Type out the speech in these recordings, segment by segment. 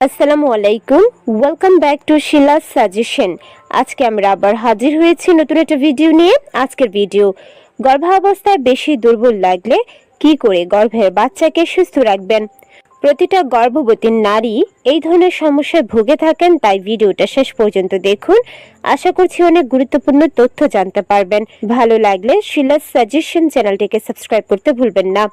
আসসালামু আলাইকুম। Welcome back to Shila suggestion আজকে আমরা আবার হাজির হয়েছি নতুন একটা ভিডিও নিয়ে। আজকের ভিডিও গর্ভাবস্থায় বেশি দুর্বল লাগলে কি করে গর্ভের বাচ্চাকে সুস্থ রাখবেন? প্রতিটা গর্ভবতী নারী এই ধরনের সমস্যায় ভুগে থাকেন, তাই ভিডিওটা শেষ পর্যন্ত দেখুন। আশা করছি অনেক গুরুত্বপূর্ণ তথ্য জানতে পারবেন। ভালো লাগলে শিলা সাজেশন চ্যানেলটিকে সাবস্ক্রাইব করতে ভুলবেন না।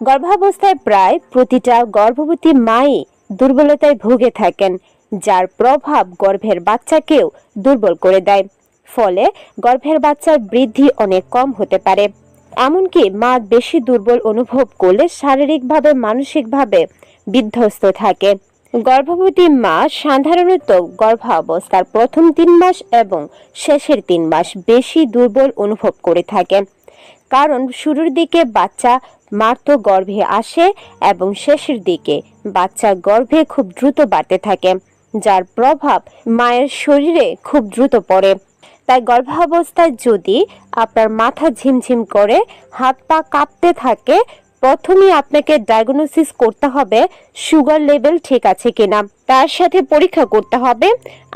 গর্ভাবস্থায় প্রায় প্রতিটা গর্ভবতী মাই দুর্বলতায় ভুগে থাকেন, যার প্রভাব গর্ভের বাচ্চাকেও দুর্বল করে দেয়। ফলে গর্ভের বাচ্চার বৃদ্ধি অনেক কম হতে পারে। এমনকি মা বেশি দুর্বল অনুভব করলে শারীরিকভাবে, মানসিকভাবে বিধ্বস্ত থাকে। গর্ভবতী মা সাধারণত গর্ভাবস্থার প্রথম তিন মাস এবং শেষের তিন মাস বেশি দুর্বল অনুভব করে থাকে কারণ শুরুর দিকে বাচ্চা মার তো গর্ভে আসে এবং শেষের দিকে বাচ্চা গর্ভে খুব দ্রুত বাড়তে থাকে, যার প্রভাব মায়ের শরীরে খুব দ্রুত পড়ে। তাই গর্ভাবস্থায় যদি আপনার মাথা ঝিমঝিম করে, হাত পা কাঁপতে থাকে, প্রথমেই আপনাকে ডায়াগনোসিস করতে হবে সুগার লেভেল ঠিক আছে কিনা। তার সাথে পরীক্ষা করতে হবে,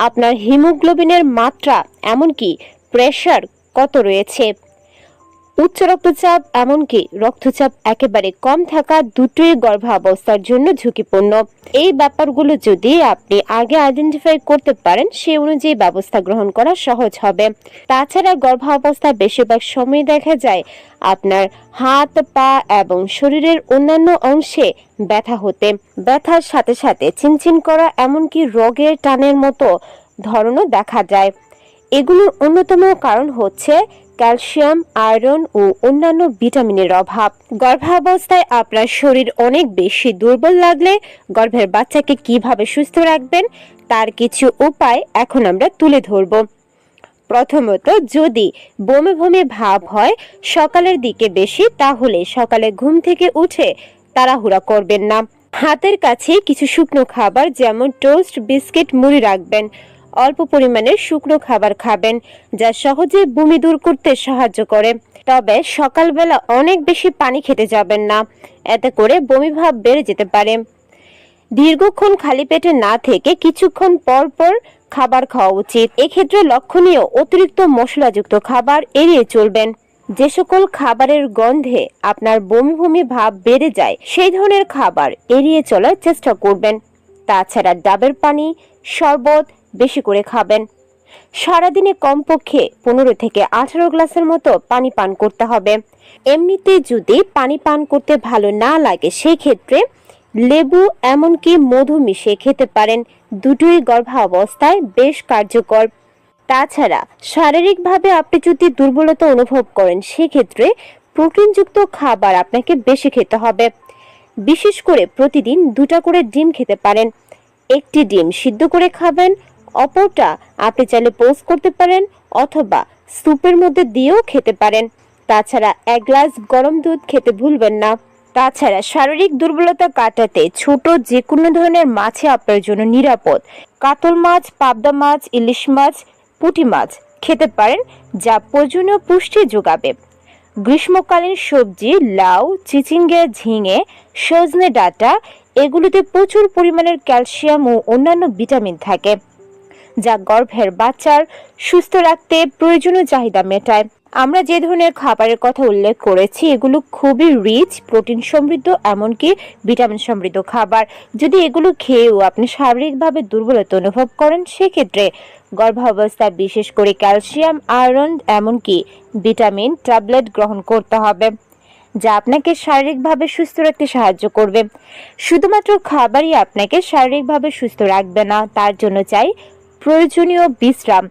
আপনার হিমোগ্লোবিনের মাত্রা এমনকি প্রেশার কত রয়েছে। উচ্চ রক্তচাপ এমনকি রক্তচাপ একেবারে কম থাকা দুটোই গর্ভাবস্থার জন্য ঝুঁকিপূর্ণ। এই ব্যাপারগুলো যদি আপনি আগে আইডেন্টিফাই করতে পারেন সেই অনুযায়ী ব্যবস্থা গ্রহণ করা সহজ হবে। তাছাড়া গর্ভাবস্থা বেশিরভাগ সময় দেখা যায় আপনার হাত, পা এবং শরীরের অন্যান্য অংশে ব্যথা হতে। ব্যথার সাথে সাথে চিনচিন করা এমনকি রোগের টানের মতো ধরনও দেখা যায়। এগুলোর অন্যতম কারণ হচ্ছে ক্যালসিয়াম, আয়রন ও অন্যান্য ভিটামিনের অভাব। গর্ভাবস্থায় আপনার শরীর অনেক বেশি দুর্বল লাগলে গর্ভের বাচ্চাকে কীভাবে সুস্থ রাখবেন, তার কিছু উপায় এখন আমরা তুলে ধরব। প্রথমত, যদি বমি বমি ভাব হয় সকালের দিকে বেশি, তাহলে সকালে ঘুম থেকে উঠে তাড়াহুড়া করবেন না। হাতের কাছে কিছু শুকনো খাবার যেমন টোস্ট, বিস্কিট মুড়ি রাখবেন। অল্প পরিমাণে শুকনো খাবার খাবেন, যা সহজে বমি দূর করতে সাহায্য করে। তবে সকালবেলা অনেক বেশি পানি খেতে যাবেন না, এতে করে বমি ভাব বেড়ে যেতে পারে। দীর্ঘক্ষণ খালি পেটে না থেকে কিছুক্ষণ পর পর খাবার খাওয়া উচিত। এক্ষেত্রে লক্ষণীয় অতিরিক্ত মশলাযুক্ত খাবার এড়িয়ে চলবেন। যে সকল খাবারের গন্ধে আপনার বমি বমি ভাব বেড়ে যায়, সেই ধরনের খাবার এড়িয়ে চলার চেষ্টা করবেন। তাছাড়া ডাবের পানি, শরবত বেশি করে খাবেন। সারাদিনে কমপক্ষে পনেরো থেকে আঠারো গ্লাসের মতো পানি পান করতে হবে। এমনিতে যদি পানি পান করতে ভালো না লাগে সেই ক্ষেত্রে লেবু এমনকি মধু মিশিয়ে খেতে পারেন। দুটোই গর্ভাবস্থায় বেশ কার্যকর। তাছাড়া শারীরিকভাবে আপনি যদি দুর্বলতা অনুভব করেন, সেক্ষেত্রে প্রোটিনযুক্ত খাবার আপনাকে বেশি খেতে হবে। বিশেষ করে প্রতিদিন দুটা করে ডিম খেতে পারেন। একটি ডিম সিদ্ধ করে খাবেন অপরটা আপনি চাইলে পোস্ট করতে পারেন অথবা স্যুপের মধ্যে দিয়েও খেতে পারেন। তাছাড়া এক গ্লাস গরম দুধ খেতে ভুলবেন না। তাছাড়া শারীরিক দুর্বলতা কাটাতে ছোট যে কোনো ধরনের মাছে আপনার জন্য নিরাপদ। কাতল মাছ, পাবদা মাছ, ইলিশ মাছ, পুঁটি মাছ খেতে পারেন যা প্রয়োজনীয় পুষ্টি যোগাবে। গ্রীষ্মকালীন সবজি, লাউ, চিচিঙ্গা, ঝিঙে, সজনে ডাঁটা, এগুলোতে প্রচুর পরিমাণের ক্যালসিয়াম ও অন্যান্য ভিটামিন থাকে। যা গর্ভের বাচ্চার সুস্থ রাখতে প্রয়োজনীয় চাহিদা মেটায়। আমরা যে ধরনের খাবারের কথা উল্লেখ করেছি, এগুলো খুবই রিচ প্রোটিন সমৃদ্ধ, এমনকি ভিটামিন সমৃদ্ধ খাবার। যদি এগুলো খেয়েও আপনি শারীরিকভাবে দুর্বলতা অনুভব করেন, সেক্ষেত্রে গর্ভাবস্থায় বিশেষ করে ক্যালসিয়াম, আয়রন, এমনকি ভিটামিন ট্যাবলেট গ্রহণ করতে হবে, যা আপনাকে শারীরিকভাবে সুস্থ রাখতে সাহায্য করবে। শুধুমাত্র খাবারই আপনাকে শারীরিকভাবে সুস্থ রাখবে না, তার জন্য চাই প্রয়োজনীয় বিশ্রাম।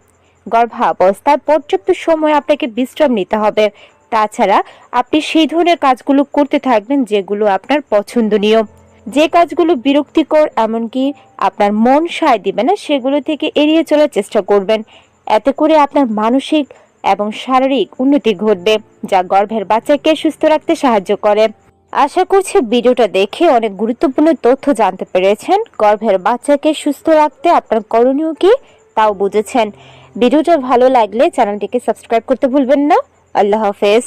গর্ভাবস্থায় পর্যাপ্ত সময় আপনাকে বিশ্রাম নিতে হবে। তাছাড়া আপনি সেই ধরনের কাজগুলো করতে থাকবেন যেগুলো আপনার পছন্দনীয়। যে কাজগুলো বিরক্তিকর, এমনকি আপনার মন সায় দিবে না, সেগুলো থেকে এড়িয়ে চলার চেষ্টা করবেন। এতে করে আপনার মানসিক এবং শারীরিক উন্নতি ঘটবে, যা গর্ভের বাচ্চাকে সুস্থ রাখতে সাহায্য করে। আশা করছি ভিডিওটা দেখে অনেক গুরুত্বপূর্ণ তথ্য জানতে পেরেছেন। গর্ভের বাচ্চাকে সুস্থ রাখতে আপনার করণীয় কি তাও বুঝেছেন। ভিডিওটা ভালো লাগলে চ্যানেলটিকে সাবস্ক্রাইব করতে ভুলবেন না। আল্লাহ হাফেজ।